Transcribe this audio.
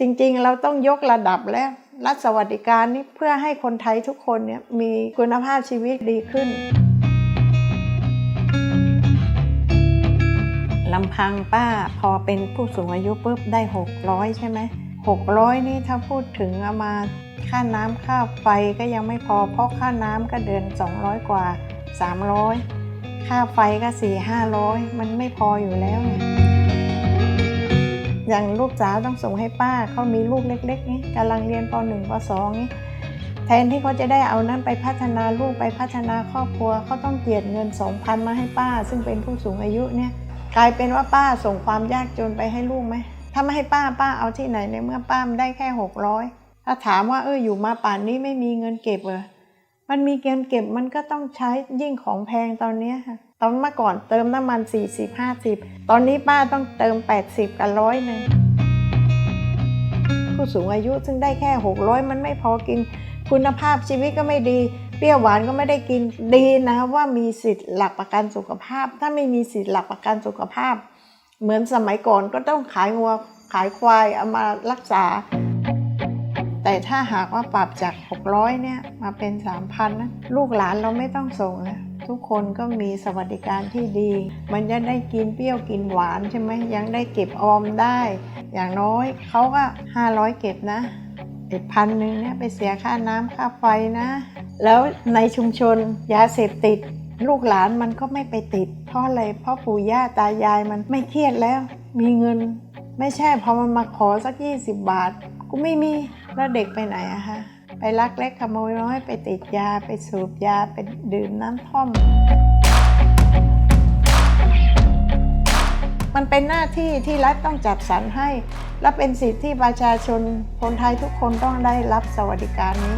จริงๆ เราต้องยกระดับแล้ว รัฐสวัสดิการนี้เพื่อให้คนไทยทุกคนเนี่ยมีคุณภาพชีวิตดีขึ้นลำพังป้าพอเป็นผู้สูงอายุปุ๊บได้ 600 ใช่ไหม600 นี่ถ้าพูดถึงเอามาค่าน้ำค่าไฟก็ยังไม่พอ เพราะค่าน้ำก็เดือน 200 กว่า 300 ค่าไฟก็ 4 500 มันไม่พออยู่แล้วไง อย่างลูกสาวต้องส่งให้ป้าเขามีลูกเล็กๆนี่กำลังเรียนป .1 ป .2 นี่แทนที่เขาจะได้เอานั้นไปพัฒนาลูกไปพัฒนาครอบครัวเขาต้องเจียดเงิน2,000มาให้ป้า ซึ่งเป็นผู้สูงอายุเนี่ยกลายเป็นว่าป้าส่งความยากจนไปให้ลูกไหมถ้าไม่ให้ป้าป้าเอาที่ไหนในเมื่อป้ามันได้แค่หกร้อยถ้าถามว่าเอออยู่มาป่านนี้ไม่มีเงินเก็บเหรอ มันมีเงินเก็บมันก็ต้องใช้ยิ่งของแพงตอนนี้ค่ะ ตอนเมื่อก่อนเติมน้ำมัน 40 50 ตอนนี้ป้าต้องเติม 80 กับร้อยหนึ่งผู้สูงอายุซึ่งได้แค่ 600 มันไม่พอกิน คุณภาพชีวิตก็ไม่ดี เปรี้ยวหวานก็ไม่ได้กินดีนะว่ามีสิทธิ์หลักประกันสุขภาพ ถ้าไม่มีสิทธิ์หลักประกันสุขภาพ เหมือนสมัยก่อนก็ต้องขายงัวขายควายเอามารักษา แต่ถ้าหากว่าปรับจาก 600 เนี่ยมาเป็น 3,000 นะ ลูกหลานเราไม่ต้องส่งนะทุกคนก็มีสวัสดิการที่ดี มันจะได้กินเปรี้ยวกินหวานใช่ไหมยังได้เก็บออมได้ อย่างน้อยเขาก็ 500 เก็บนะอีกพันหนึ่งเนี่ยไปเสียค่าน้ำค่าไฟนะ แล้วในชุมชนยาเสพติด ลูกหลานมันก็ไม่ไปติด เพราะอะไรเพราะปู่ย่าตายายมันไม่เครียดแล้ว มีเงิน ไม่ใช่พอมันมาขอสัก 20 บาท กูไม่มีแล้วเด็กไปไหนอะคะไปลักเล็กขโมยน้อยไปติดยาไปสูบยาไปดื่มน้ำท่อม มันเป็นหน้าที่ที่รัฐต้องจัดสรรให้ และเป็นสิทธิที่ประชาชนคนไทยทุกคนต้องได้รับสวัสดิการนี้